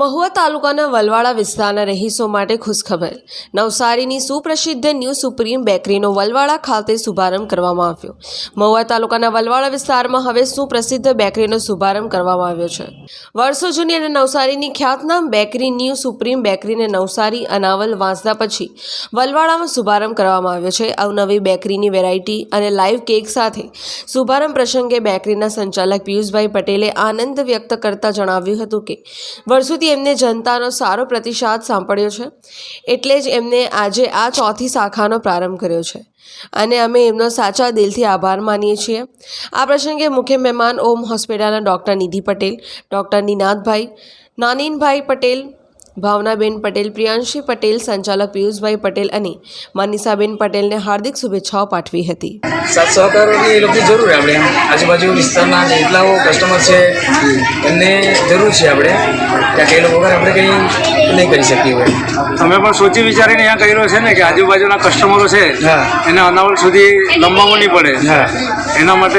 મહુવા તાલુકાના વલવાડા વિસ્તારના રહીશો માટે ખુશખબર. નવસારીની સુપ્રસિદ્ધ ન્યૂ સુપ્રીમ બેકરીનો વલવાડા ખાતે શુભારંભ કરવામાં આવ્યો. મહુવા તાલુકાના વલવાડા વિસ્તારમાં હવે સુપ્રસિદ્ધ બેકરીનો શુભારંભ કરવામાં આવ્યો છે. વર્ષો જૂની અને નવસારીની ખ્યાતનામ બેકરી ન્યૂ સુપ્રીમ બેકરીને નવસારી અનાવલ વાંસદા પછી વલવાડામાં શુભારંભ કરવામાં આવ્યો છે. અવનવી બેકરીની વેરાયટી અને લાઈવ કેક સાથે શુભારંભ પ્રસંગે બેકરીના સંચાલક પિયુષભાઈ પટેલે આનંદ વ્યક્ત કરતા જણાવ્યું હતું કે, વર્ષોથી એમને જનતાનો સારો પ્રતિસાદ સાંપડ્યો છે, એટલે જ એમને આજે આ ચોથી શાખાનો પ્રારંભ કર્યો છે. અને અમે એમનો સાચા દિલથી આભાર માનીએ છીએ. આ પ્રસંગે મુખ્ય મહેમાન ઓમ હોસ્પિટલના ડૉક્ટર નિધિ પટેલ, ડૉક્ટર નિનાદભાઈ, નાનીનભાઈ પટેલ ભાવનાબેન પટેલ પ્રિયાંશી પટેલ સંચાલક પિયુષભાઈ પટેલ અને મનીષાબેન પટેલને હાર્દિક શુભેચ્છાઓ પાઠવી હતી. સાત સહકારોની એ લોકોની જરૂર આપણે. આજુબાજુ વિસ્તારના જેટલાઓ કસ્ટમર છે એમને જરૂર છે આપણે. ત્યાં કે એ લોકો વગર આપણે કંઈ નહીં કરી શકીએ હોય. અમે પણ સોચી વિચારીને અહીંયા કર્યો છે ને કે આજુબાજુના કસ્ટમરો છે હા. એને અનાવલ સુધી લંબાવવું નહીં પડે. હા. એના માટે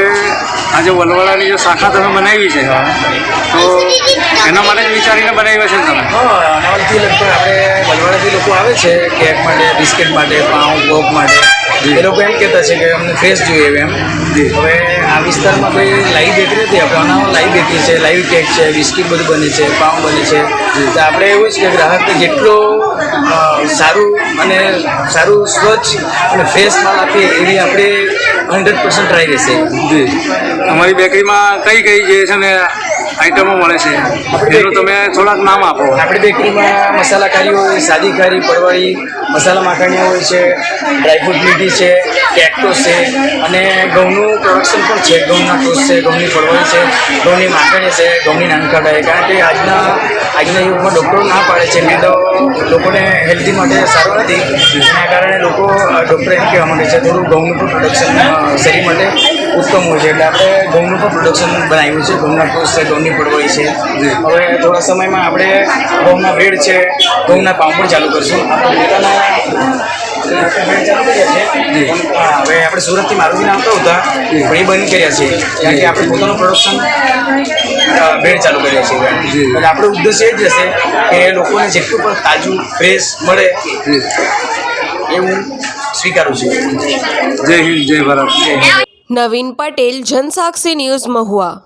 આજે વલવાડાની જે શાખા તમે બનાવી છે તો એના માટે જ વિચારીને બનાવી છે તમે? હા અનાવલથી લગભગ આપણે વલવાડાથી લોકો આવે છે કેક માટે બિસ્કિટ માટે પાઉં કોક માટે. એ લોકો એમ કહેતા છે કે અમને ફ્રેશ જોઈએ એમ હવે આ વિસ્તારમાં કોઈ લાઈવ બેકરી નથી આપણે લાઈવ બેકરી છે લાઈવ કેક છે બિસ્કિટ બધું બને છે પાઉં બને છે. તો આપણે એવું જ કે ગ્રાહકને જેટલો સારું અને સારું સ્વચ્છ અને ફ્રેશ માલ આપીએ એવી આપણે હંડ્રેડ પર્સન્ટ ટ્રાય રહેશે. જી. અમારી બેકરીમાં કઈ કઈ જે છે ને આઈટમો મળે છે, એનું તમે થોડાક નામ આપો. આપણી બેકરીમાં મસાલા ખારી હોય સાદી ખારી પડવાળી મસાલા માખણી હોય છે ડ્રાયફ્રૂટ મીઠી છે કેકટોસ છે, અને ઘઉંનું પ્રોડક્શન પણ છે. ઘઉંના ટોસ છે, ઘઉંની પડવાળી છે, ઘઉંની માખણી છે, ઘઉંની નાનકડાઈ કારણ કે આજના આજના યુગમાં ડૉક્ટરો ના પાડે છે. મેં તો લોકોને હેલ્ધી માટે સારું નથી. એના કારણે લોકો ડૉક્ટર એમ કહેવા માંગે છે, થોડું ઘઉંનું પ્રોડક્શન શરીર માટે ઉત્તમ હોય છે. એટલે આપણે ઘઉંનું પણ પ્રોડક્શન બનાવ્યું છે. ઘઉંના ટોસ છે ઘઉંની પડવાઈ છે. હવે થોડા સમયમાં આપણે ઘઉંના બ્રેડ છે ઘઉંના પાઉં પણ ચાલુ કરશું. આપણે પોતાના હવે આપણે સુરતથી મારુતિને આવતા હતા. પણ એ બંધ કર્યા છે. કારણ કે આપણે પોતાનું પ્રોડક્શન બ્રેડ ચાલુ કર્યા છે. એટલે આપણો ઉદ્દેશ એ જ રહેશે કે લોકોને જેટલું પણ તાજું ફ્રેશ મળે એવું સ્વીકારું છું. જય હિન્દ જય ભારત. નવીન પટેલ જનસાક્ષી ન્યૂઝ મહુવા